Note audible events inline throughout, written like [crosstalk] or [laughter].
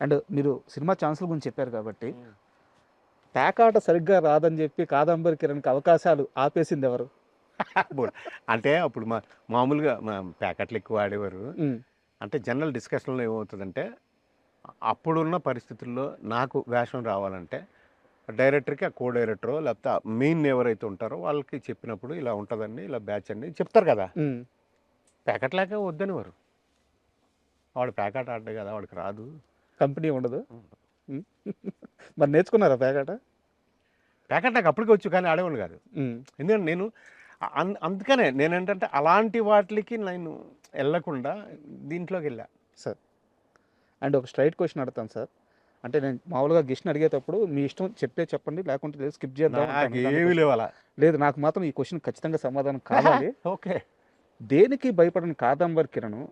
And మీరు cinema ఛాన్సుల గురించి చెప్పారు కాబట్టి పేకాట సరిగ్గా రాదని చెప్పి కాదంబరి కిరణ్కి అవకాశాలు ఆపేసింది ఎవరు? అంటే అప్పుడు మా మామూలుగా మా ప్యాకెట్లు ఎక్కువ ఆడేవారు. అంటే జనరల్ డిస్కషన్లో ఏమవుతుందంటే అప్పుడున్న పరిస్థితుల్లో నాకు వేషం రావాలంటే డైరెక్టర్కి ఆ కో డైరెక్టరో లేకపోతే మెయిన్ ఎవరైతే ఉంటారో వాళ్ళకి చెప్పినప్పుడు ఇలా ఉంటుందండి ఇలా బ్యాచ్ అండి చెప్తారు కదా. ప్యాకెట్ లేక వద్దని వారు వాడు ప్యాకెట్ ఆడ్డే కదా వాడికి రాదు. కంపెనీ ఉండదు. మరి నేర్చుకున్నారా పేకాట ప్యాకెట్ నాకు అప్పటికి వచ్చు కానీ ఆడేవాడు కాదు. ఎందుకంటే నేను అన్- అందుకనే నేను ఏంటంటే అలాంటి వాటికి నేను వెళ్ళకుండా దీంట్లోకి వెళ్ళా. సార్ అండ్ ఒక స్ట్రైట్ క్వశ్చన్ అడుగుతాను సార్. అంటే నేను మామూలుగా గిష్ని అడిగేటప్పుడు మీ ఇష్టం చెప్తే చెప్పండి లేకుంటే లేదు స్కిప్ చేద్దాం. ఏమీ లేవు అలా లేదు నాకు మాత్రం ఈ క్వశ్చన్ ఖచ్చితంగా సమాధానం కావాలి. [laughs] ఓకే. దేనికి భయపడని కాదంబరి కిరణ్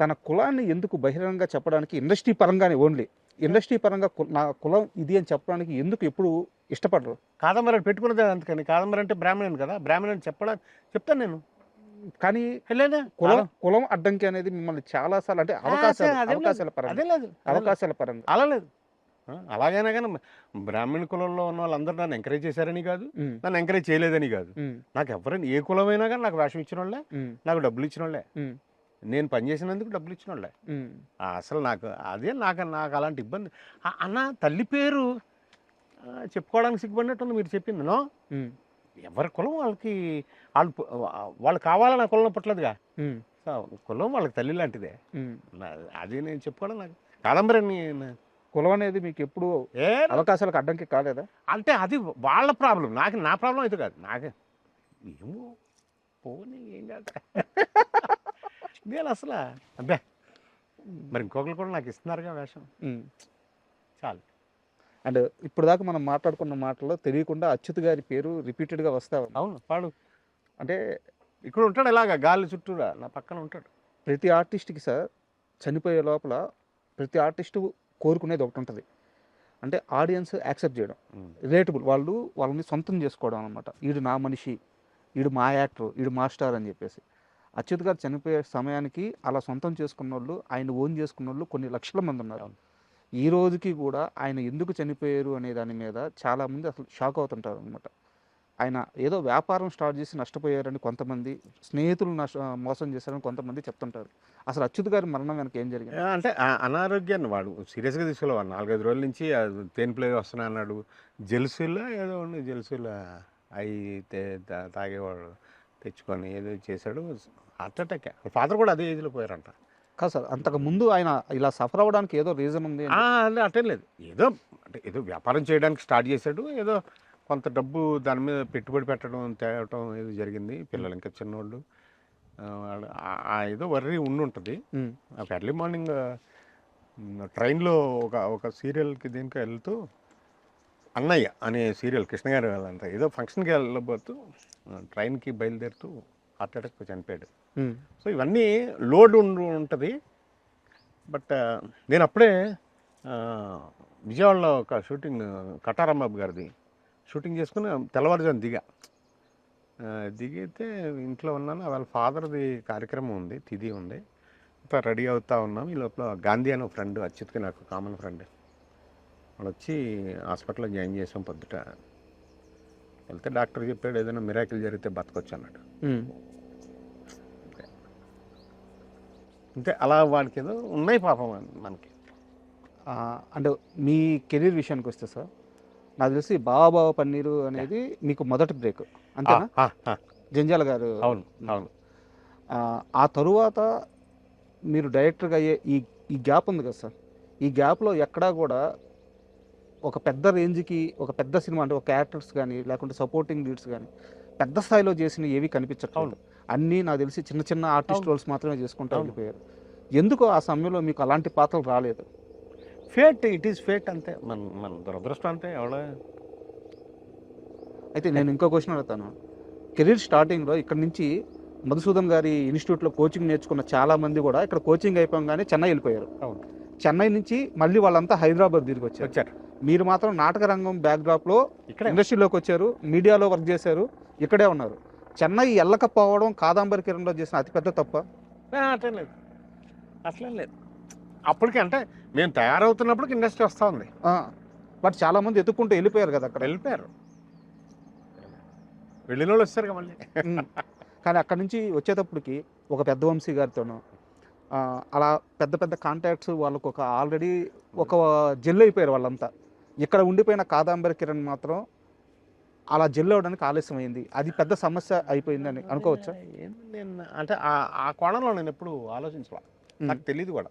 తన కులాన్ని ఎందుకు బహిరంగంగా చెప్పడానికి ఇండస్ట్రీ పరంగానే ఓన్లీ ఇండస్ట్రీ పరంగా నా కులం ఇది అని చెప్పడానికి ఎందుకు ఎప్పుడు ఇష్టపడరు. కాదంబరి అని పెట్టుకున్నదే అందుకని. కాదంబరి అంటే బ్రాహ్మణుని కదా. బ్రాహ్మణుని అని చెప్పడం చెప్తాను నేను. కానీ కులం కులం అడ్డంకి అనేది మిమ్మల్ని చాలా సార్లు అంటే అవకాశాలు. అవకాశాల పరంగా. అవకాశాల పరంగా. అలా లేదు. అలాగైనా కానీ బ్రాహ్మణ కులంలో ఉన్న వాళ్ళందరూ నన్ను ఎంకరేజ్ చేశారని కాదు. నన్ను ఎంకరేజ్ చేయలేదని కాదు. నాకు ఎవరైనా ఏ కులమైనా కానీ నాకు వేషం ఇచ్చిన వాళ్ళే నాకు డబ్బులు ఇచ్చిన వాళ్ళే నేను పనిచేసినందుకు డబ్బులు ఇచ్చిన వాళ్ళే అసలు నాకు అదే నాకు నాకు అలాంటి ఇబ్బంది. అన్న తల్లి పేరు చెప్పుకోవడానికి సిగ్గుపడినట్టుంది మీరు చెప్పింది నో? ఎవరి కులం వాళ్ళకి వాళ్ళు వాళ్ళు కావాలని ఆ కులం పుట్టలేదుగా. కులం వాళ్ళకి తల్లి లాంటిదే. నా- అది నేను చెప్పుకోవడం నాకు కాదంబరి అని కులం అనేది మీకు ఎప్పుడు ఏ? అవకాశాలకు అడ్డంకి కాలేదా? అంటే అది వాళ్ళ ప్రాబ్లం. నాకు నా ప్రాబ్లం అయితే కాదు. నాకే ఏమో పోనీ ఏం కాదు నేను అసలు. అబ్బే. మరి ఇంకొకరు కూడా నాకు ఇస్తున్నారుగా వేషం. చాలు. అండ్ ఇప్పుడు దాకా మనం మాట్లాడుకున్న మాటల్లో తెలియకుండా అచ్యుత్ గారి పేరు రిపీటెడ్గా వస్తా. అవును వాడు అంటే ఇక్కడ ఉంటాడు ఇలాగా గాలి చుట్టూరా? నా పక్కన ఉంటాడు. ప్రతి ఆర్టిస్ట్కి సార్ చనిపోయే లోపల ప్రతి ఆర్టిస్టు కోరుకునేది ఒకటి ఉంటుంది. అంటే ఆడియన్స్ యాక్సెప్ట్ చేయడం. రిలేటబుల్. వాళ్ళు వాళ్ళని సొంతం చేసుకోవడం అనమాట వీడు నా మనిషి వీడు మా యాక్టర్ వీడు మా స్టార్ అని చెప్పేసి. అచ్యుత్ గారు చనిపోయే సమయానికి అలా సొంతం చేసుకున్న వాళ్ళు ఆయన ఓన్ చేసుకున్న వాళ్ళు కొన్ని లక్షల మంది ఉన్నారు. ఈ రోజుకి కూడా ఆయన ఎందుకు చనిపోయారు అనే దాని మీద చాలామంది అసలు షాక్ అవుతుంటారు అనమాట ఆయన ఏదో వ్యాపారం స్టార్ట్ చేసి నష్టపోయారని కొంతమంది స్నేహితులు నష్ట మోసం చేశారని కొంతమంది చెప్తుంటారు. అసలు అచ్యుత్ గారి మరణం వెనక ఏం జరిగింది? అంటే అనారోగ్యాన్ని వాడు సీరియస్గా తీసుకోలేవాడు నాలుగైదు రోజుల నుంచి తేనె ప్లే వస్తున్నా అన్నాడు. జెల్సులో ఏదో ఉంది జెల్సులో అవి తే- తా- తాగేవాడు. తెచ్చుకొని ఏదో చేశాడు. Heart attack. ఫాదర్ కూడా అదే ఏజ్లో పోయారంట. కాదు సార్ అంతకు ముందు ఆయన ఇలా సఫర్ అవ్వడానికి ఏదో రీజన్ ఉంది అటేం లేదు. ఏదో అంటే ఏదో వ్యాపారం చేయడానికి స్టార్ట్ చేశాడు. ఏదో కొంత డబ్బు దాని మీద పెట్టుబడి పెట్టడం తేవటం ఏదో జరిగింది. పిల్లలు ఇంకా చిన్నోళ్ళు. ఆ ఏదో వర్రీ ఉండి ఉంటుంది. ఎర్లీ మార్నింగ్ ట్రైన్లో ఒక ఒక సీరియల్కి దీనికి వెళ్తూ అన్నయ్య అనే సీరియల్ కృష్ణ గారు వాళ్ళంతా ఏదో ఫంక్షన్కి వెళ్ళబోతూ ట్రైన్కి బయలుదేరుతూ హార్ట్ అటాక్ చనిపోయాడు. సో ఇవన్నీ లోడ్ ఉండి ఉంటుంది. బట్ నేను అప్పుడే విజయవాడలో ఒక షూటింగ్ కటారాంబాబు గారిది షూటింగ్ చేసుకుని తెల్లవారుజాము దిగా. దిగితే ఇంట్లో ఉన్నాను. వాళ్ళ ఫాదర్ది కార్యక్రమం ఉంది తిథి ఉంది. అంతా రెడీ అవుతా ఉన్నాం. ఈ లోపల గాంధీ అనే ఫ్రెండ్ అచ్యుత్కి నాకు కామన్ ఫ్రెండ్. వాడు వచ్చి హాస్పిటల్లో జాయిన్ చేసాం పొద్దుట. వెళ్తే డాక్టర్ చెప్పాడు ఏదైనా మిరాకిల్ జరిగితే బతకొచ్చు అన్నాడు. అంతే. అలా వాడికి ఏదో ఉన్నాయి పాపం మనకి. అంటే మీ కెరీర్ విషయానికి వస్తే సార్ నాకు తెలిసి బావా పన్నీరు అనేది మీకు మొదటి బ్రేక్. అంతేనా? జంజాల గారు. అవును అవును. ఆ, ఆ తరువాత మీరు డైరెక్టర్గా అయ్యే ఈ ఈ గ్యాప్ ఉంది కదా సార్. ఈ గ్యాప్లో ఎక్కడా కూడా ఒక పెద్ద రేంజ్కి ఒక పెద్ద సినిమా అంటే ఒక యాక్టర్స్ కానీ లేకుంటే సపోర్టింగ్ లీడ్స్ కానీ పెద్ద స్థాయిలో చేసిన ఏవి కనిపించట్లేదు. అన్నీ నాకు తెలిసి చిన్న చిన్న ఆర్టిస్ట్. రోల్స్ మాత్రమే చేసుకుంటూ. వెళ్ళిపోయారు. ఎందుకు ఆ సమయంలో మీకు అలాంటి పాత్రలు రాలేదు. ఫేట్ ఇట్ ఈస్ ఫేట్ అంతే. మన మన దురదృష్టం అంతే ఎవడ? అయితే నేను ఇంకో క్వశ్చన్ అడుగుతాను. కెరీర్ స్టార్టింగ్లో ఇక్కడ నుంచి మధుసూదన్ గారి ఇన్స్టిట్యూట్లో కోచింగ్ నేర్చుకున్న చాలా మంది కూడా ఇక్కడ కోచింగ్ అయిపోగానే చెన్నై వెళ్ళిపోయారు. అవును. చెన్నై నుంచి మళ్ళీ వాళ్ళంతా హైదరాబాద్ తిరిగి వచ్చారు. వచ్చారు. మీరు మాత్రం నాటక రంగం బ్యాక్డ్రాప్లో ఇక్కడ. ఇండస్ట్రీలోకి వచ్చారు మీడియాలో వర్క్ చేశారు ఇక్కడే ఉన్నారు. చెన్నై వెళ్ళకపోవడం కాదంబరి కిరణ్లో చేసిన అతిపెద్ద తప్ప? అట్లేం లేదు. అట్లేం లేదు. అప్పటికి అంటే మేము తయారవుతున్నప్పుడు ఇండస్ట్రీ వస్తూ ఉంది బట్ చాలా మంది ఎత్తుక్కుంటూ వెళ్ళిపోయారు కదా అక్కడ. వెళ్ళిపోయారు. వెళ్ళిన వాళ్ళు వస్తారు మళ్ళీ. ఉమ్. కానీ అక్కడ నుంచి వచ్చేటప్పటికి ఒక పెద్ద వంశీ గారితోనూ అలా పెద్ద పెద్ద కాంటాక్ట్స్ వాళ్ళకు ఒక ఆల్రెడీ ఒక జెల్ అయిపోయారు వాళ్ళంతా. ఇక్కడ ఉండిపోయిన కాదాంబరి కిరణ్ మాత్రం అలా జెల్ అవడానికి ఆలస్యమైంది. అది పెద్ద సమస్య అయిపోయిందని అనుకోవచ్చా? నేను అంటే ఆ- ఆ కోణంలో నేను ఎప్పుడు ఆలోచించాల. నాకు తెలియదు కూడా.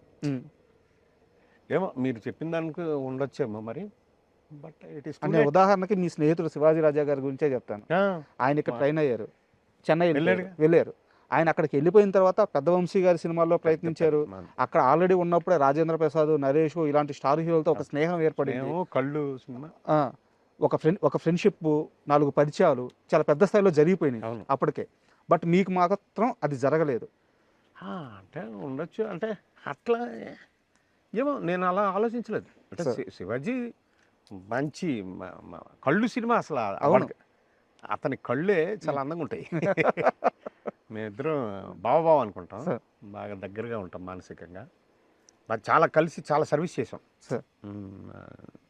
ఏమో మీరు చెప్పిన దానికి ఉండొచ్చేమో మరి. బట్ ఇట్ ఈస్ అంటే ఉదాహరణకి మీ స్నేహితుడు శివాజీ రాజా గారి గురించే చెప్తాను. ఆయన ఇక్కడ. ట్రైన్ అయ్యారు. చెన్నై. వెళ్ళారు. ఆయన అక్కడికి వెళ్ళిపోయిన తర్వాత పెద్ద వంశీ గారి సినిమాల్లో ప్రయత్నించారు. అక్కడ ఆల్రెడీ ఉన్నప్పుడే రాజేంద్ర ప్రసాద్ నరేష్ ఇలాంటి స్టార్ హీరోలతో ఒక స్నేహం ఏర్పడింది. కళ్ళు సినిమా. ఒక ఫ్రెండ్ ఒక ఫ్రెండ్షిప్ నాలుగు పరిచయాలు చాలా పెద్ద స్థాయిలో జరిగిపోయినాయి అప్పటికే. బట్ మీకు మాత్రం అది జరగలేదు. అంటే ఉండొచ్చు. అంటే అట్లా ఏమో నేను అలా ఆలోచించలేదు. అంటే శివాజీ మంచి కళ్ళు సినిమా అసలు. అతని కళ్ళే చాలా అందంగా ఉంటాయి. [laughs] మేమిద్దరం బావబావ అనుకుంటాం. సరే. బాగా దగ్గరగా ఉంటాం మానసికంగా. మరి చాలా కలిసి చాలా సర్వీస్ చేసాం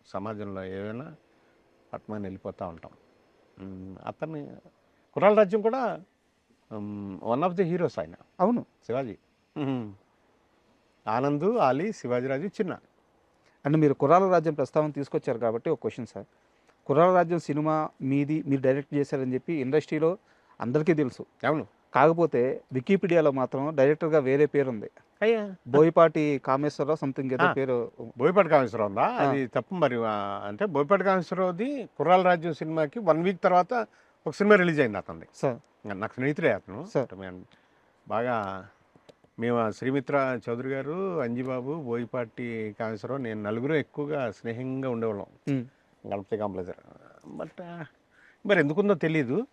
సమాజంలో ఏమైనా పట్మని వెళ్ళిపోతూ ఉంటాం. అతన్ని కుర్రాల రాజ్యం కూడా వన్ ఆఫ్ ది హీరోస్ ఆయన. అవును. శివాజీ. ఆనంద్ ఆలీ శివాజీరాజు చిన్న. అంటే మీరు కుర్రాల రాజ్యం ప్రస్తావన తీసుకొచ్చారు కాబట్టి ఒక క్వశ్చన్ సార్. కుర్రాల రాజ్యం సినిమా మీది మీరు డైరెక్ట్ చేశారని చెప్పి ఇండస్ట్రీలో అందరికీ తెలుసు. అవును. కాకపోతే వికీపీడియాలో మాత్రం డైరెక్టర్గా వేరే పేరు ఉంది అయ్యా. బోయపాటి కామేశ్వరరావు సంథింగ్ ఏదో. పేరు. బోయపాటి కామేశ్వరరావు ఉందా. అది తప్పు మరి. అంటే బోయపాటి కామేశ్వరరావుది కుర్రాల రాజ్యం సినిమాకి వన్ వీక్ తర్వాత ఒక సినిమా రిలీజ్ అయింది అతనిది. సార్. నాకు స్నేహితుడే అతను. సార్. అంటే మేము బాగా మేము ఆ శ్రీమిత్ర చౌదరి గారు అంజిబాబు బోయపాటి కామేశ్వరరావు నేను నలుగురు ఎక్కువగా స్నేహంగా ఉండేవాళ్ళం. గణపతి కాంప్లెజర్ బట్ మరి ఎందుకుందో తెలియదు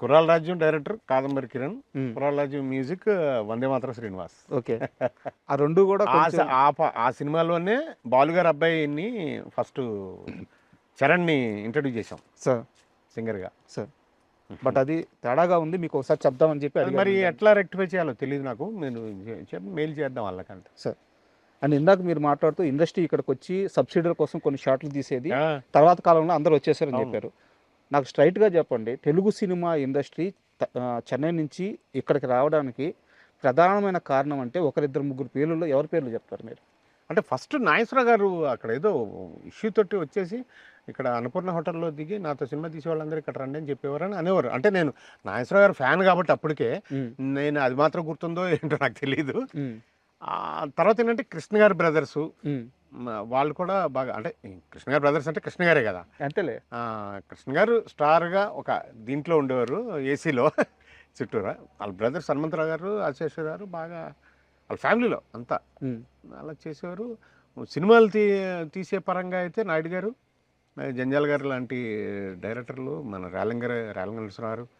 Kurrala Rajyam director Kadambari Kiran um. Kurrala Rajyam music వందే మాత్రం శ్రీనివాస్. ఓకే. [laughs] ఆ రెండు కూడా ఆ సినిమాలోనే బాలుగారు అబ్బాయిని ఫస్ట్ చరణ్ని ఇంట్రడ్యూస్ చేసాం సార్. సింగర్గా. సార్. బట్ అది తేడాగా ఉంది మీకు ఒకసారి చెప్దామని చెప్పి అది మరి. ఎట్లా రెక్టిఫై చేయాలో తెలియదు నాకు. నేను మెయిల్ చేద్దాం వాళ్ళకంటే సార్. అండ్ ఇందాక మీరు మాట్లాడుతూ ఇండస్ట్రీ ఇక్కడికి వచ్చి సబ్సిడీల కోసం కొన్ని షాట్లు తీసేది. తర్వాత కాలంలో అందరూ వచ్చేసారని. చెప్పారు. నాకు స్ట్రైట్గా చెప్పండి. తెలుగు సినిమా ఇండస్ట్రీ చెన్నై నుంచి ఇక్కడికి రావడానికి ప్రధానమైన కారణం అంటే ఒకరిద్దరు ముగ్గురు పేర్లలో ఎవరి పేర్లు చెప్తారు మీరు? అంటే ఫస్ట్ నాగేశ్వరరావు గారు అక్కడ ఏదో ఇష్యూ తోటి వచ్చేసి ఇక్కడ అన్నపూర్ణ హోటల్లో దిగి నాతో సినిమా తీసే వాళ్ళందరూ ఇక్కడ రండి అని చెప్పేవారని అనేవారు. అంటే నేను నాగేశ్వరరావు గారు ఫ్యాన్ కాబట్టి అప్పటికే నేను అది మాత్రం గుర్తుందో ఏంటో నాకు తెలియదు తర్వాత ఏంటంటే కృష్ణ గారి బ్రదర్సు వాళ్ళు కూడా బాగా అంటే కృష్ణ గారి బ్రదర్స్ అంటే కృష్ణ గారే కదా. అంతేలే. కృష్ణ గారు స్టార్గా ఒక దీంట్లో ఉండేవారు ఏసీలో [laughs] చుట్టూరా. వాళ్ళ బ్రదర్ హనుమంతరావు గారు అశేశ్వర గారు బాగా వాళ్ళ ఫ్యామిలీలో అంతా. అలా చేసేవారు. సినిమాలు తీ తీసే పరంగా అయితే నాయుడు గారు జంజాల్ గారు లాంటి డైరెక్టర్లు మన రేలంగర్ రేలంగ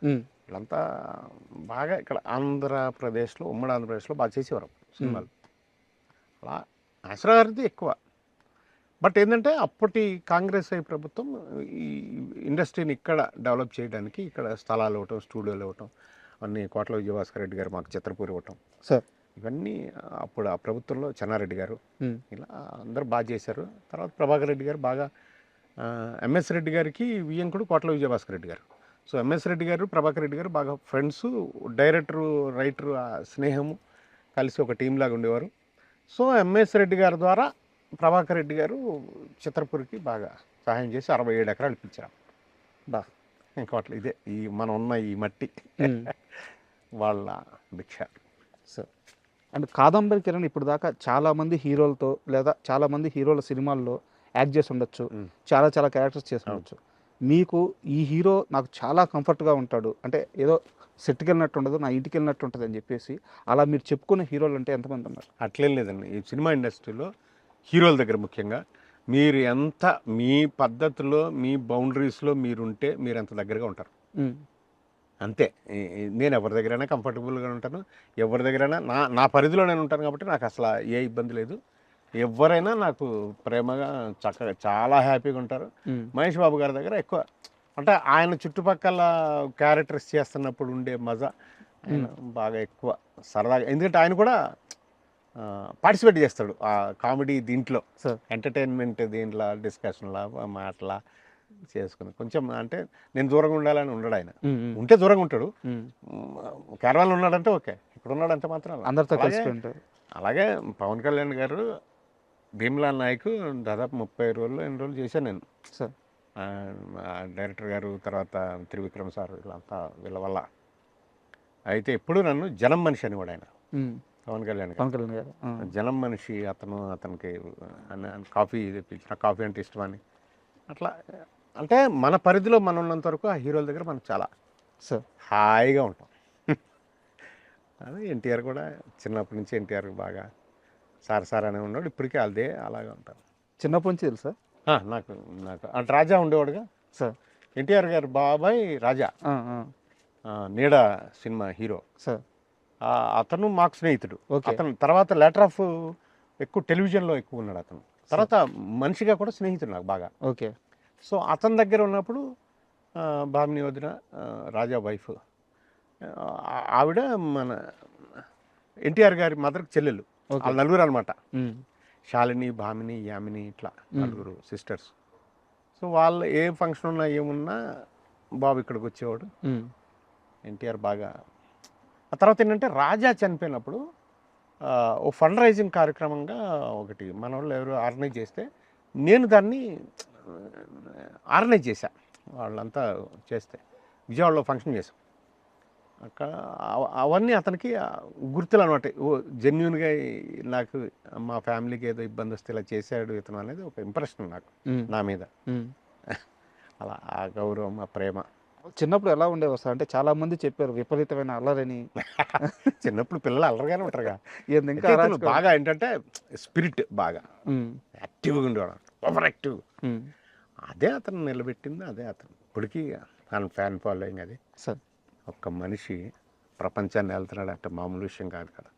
ఉమ్, వీళ్ళంతా బాగా ఇక్కడ ఆంధ్రప్రదేశ్లో ఉమ్మడి ఆంధ్రప్రదేశ్లో బాగా చేసేవారు సినిమాలు. అలా నాగేశ్వరరావు గారిది ఎక్కువ. బట్ ఏంటంటే అప్పటి కాంగ్రెస్ అయి ప్రభుత్వం ఈ ఇండస్ట్రీని ఇక్కడ డెవలప్ చేయడానికి ఇక్కడ స్థలాలు ఇవ్వటం స్టూడియోలు ఇవ్వటం అన్ని కోట్ల విజయభాస్కర్ రెడ్డి గారు మాకు చిత్రపూరి ఇవ్వటం. సార్. ఇవన్నీ అప్పుడు ఆ ప్రభుత్వంలో చెన్నారెడ్డి గారు ఇలా అందరూ బాగా చేశారు. తర్వాత ప్రభాకర్ రెడ్డి గారు బాగా ఎంఎస్ రెడ్డి గారికి వియ్యంకుడు కోట్ల విజయభాస్కర్ రెడ్డి గారు. సో ఎంఎస్ రెడ్డి గారు ప్రభాకర్ రెడ్డి గారు బాగా ఫ్రెండ్స్ డైరెక్టరు రైటరు ఆ స్నేహము కలిసి ఒక టీం లాగా ఉండేవారు. సో ఎంఎస్ రెడ్డి గారి ద్వారా ప్రభాకర్ రెడ్డి గారు చిత్రపూరికి బాగా సహాయం చేసి అరవై ఏడు ఎకరాలు ఇప్పించారు. బా ఇంకా అట్లా ఇదే ఈ మనం ఉన్న ఈ మట్టి వాళ్ళ భిక్ష. సార్ అండ్ కాదంబరి కిరణ్ ఇప్పుడు దాకా చాలా మంది హీరోలతో లేదా చాలా మంది హీరోల సినిమాల్లో యాక్ట్ చేసి ఉండొచ్చు. చాలా చాలా క్యారెక్టర్స్ చేసి ఉండొచ్చు. మీకు ఈ హీరో నాకు చాలా కంఫర్ట్గా ఉంటాడు. అంటే ఏదో సెట్కి వెళ్ళినట్టు ఉండదు నా ఇంటికి వెళ్ళినట్టు ఉంటుంది అని చెప్పేసి అలా మీరు చెప్పుకునే హీరోలు అంటే ఎంతమంది ఉన్నారు? అట్లేం లేదండి. ఈ సినిమా ఇండస్ట్రీలో హీరోల దగ్గర ముఖ్యంగా. మీరు ఎంత మీ పద్ధతిలో మీ బౌండరీస్లో మీరుంటే మీరు ఎంత దగ్గరగా ఉంటారు. అంతే. నేను ఎవరి దగ్గరైనా కంఫర్టబుల్గా ఉంటాను. ఎవరి దగ్గరైనా నా నా పరిధిలో నేను ఉంటాను కాబట్టి నాకు అసలు ఏ ఇబ్బంది లేదు. ఎవరైనా నాకు ప్రేమగా చక్కగా చాలా హ్యాపీగా ఉంటారు. మహేష్ బాబు గారి దగ్గర ఎక్కువ అంటే ఆయన చుట్టుపక్కల క్యారెక్టర్స్ చేస్తున్నప్పుడు ఉండే మజా బాగా ఎక్కువ సరదాగా. ఎందుకంటే ఆయన కూడా పార్టిసిపేట్ చేస్తాడు ఆ కామెడీ దీంట్లో. ఎంటర్టైన్మెంట్ దీంట్లో డిస్కషన్లా మాటలా చేసుకుని. కొంచెం అంటే నేను దూరంగా ఉండాలని ఉండడు ఆయన. ఉంటే దూరంగా ఉంటాడు. కేరళలో ఉన్నాడంటే ఓకే. ఇక్కడ ఉన్నాడంటే మాత్రం. అందరితో అలాగే- కలిసి అలాగే పవన్ కళ్యాణ్ గారు భీమ్లా నాయక్ దాదాపు ముప్పై రోజులు ఎన్ని రోజులు చేశాను నేను. డైరెక్టర్ గారు తర్వాత త్రివిక్రమ్ సార్ వీళ్ళంతా వీళ్ళ వల్ల. అయితే ఎప్పుడు నన్ను జనం మనిషి అనేవాడు ఆయన. ఉమ్, పవన్ కళ్యాణ్ పవన్ కళ్యాణ్ గారు జనం మనిషి అతను అతనికి కాఫీ తెప్పించిన కాఫీ అంటే ఇష్టమని. అట్లా అంటే మన పరిధిలో మనం ఉన్నంత వరకు ఆ హీరోల దగ్గర మనం చాలా సార్. హాయిగా ఉంటాం. అదే ఎన్టీఆర్ కూడా చిన్నప్పటి నుంచి ఎన్టీఆర్ బాగా సార్ సార్ అనే ఉన్నాడు ఇప్పటికీ అదే అలాగే ఉంటారు. చిన్నప్పటి నుంచి తెలుసా? నాకు నాకు అంటే రాజా ఉండేవాడుగా? సార్. ఎన్టీఆర్ గారు బాబాయ్ రాజా. నీడ సినిమా హీరో. సార్. అతను మాకు స్నేహితుడు. అతను తర్వాత లెటర్ ఆఫ్ ఎక్కువ టెలివిజన్లో ఎక్కువ ఉన్నాడు అతను. తర్వాత మనిషిగా కూడా స్నేహితుడు నాకు బాగా. ఓకే. సో అతని దగ్గర ఉన్నప్పుడు భామిని వదిన రాజా వైఫ్ ఆవిడ మన ఎన్టీఆర్ గారి మదర్కి చెల్లెలు. వాళ్ళ నలుగురు అనమాట శాలిని భామిని యామిని ఇట్లా నలుగురు సిస్టర్స్ సో వాళ్ళు ఏ ఫంక్షన్ ఉన్నా ఏమున్నా బాబు ఇక్కడికి వచ్చేవాడు. ఎన్టీఆర్ బాగా ఆ తర్వాత ఏంటంటే రాజా చనిపోయినప్పుడు ఓ ఫండ్ రైజింగ్ కార్యక్రమంగా ఒకటి మన వాళ్ళు ఎవరు ఆర్గనైజ్ చేస్తే నేను దాన్ని ఆర్గనైజ్ చేశా. వాళ్ళంతా చేస్తే విజయవాడలో ఫంక్షన్ చేసాం అక్కడ అవ- అవన్నీ అతనికి గుర్తులు అనమాట ఓ జెన్యున్గా నాకు మా ఫ్యామిలీకి ఏదో ఇబ్బంది వస్తే ఇలా చేశాడు ఇతను అనేది ఒక ఇంప్రెషన్ నాకు నా మీద. అలా ఆ గౌరవం ఆ ప్రేమ. చిన్నప్పుడు ఎలా ఉండేవారు సార్? అంటే చాలా మంది చెప్పారు విపరీతమైన అల్లరని. [laughs] చిన్నప్పుడు పిల్లలు అల్లరిగానే ఉంటారుగా. ఇంకా. బాగా ఏంటంటే స్పిరిట్ బాగా. యాక్టివ్గా ఉండేవాడు ఓవర్ యాక్టివ్ అదే అతను నిలబెట్టింది అదే అతను. ఇప్పటికీ తన ఫ్యాన్ ఫాలోయింగ్ అది. సార్. ఒక్క మనిషి ప్రపంచాన్ని వెళ్తున్నాడు అంటే మామూలు విషయం కాదు కదా.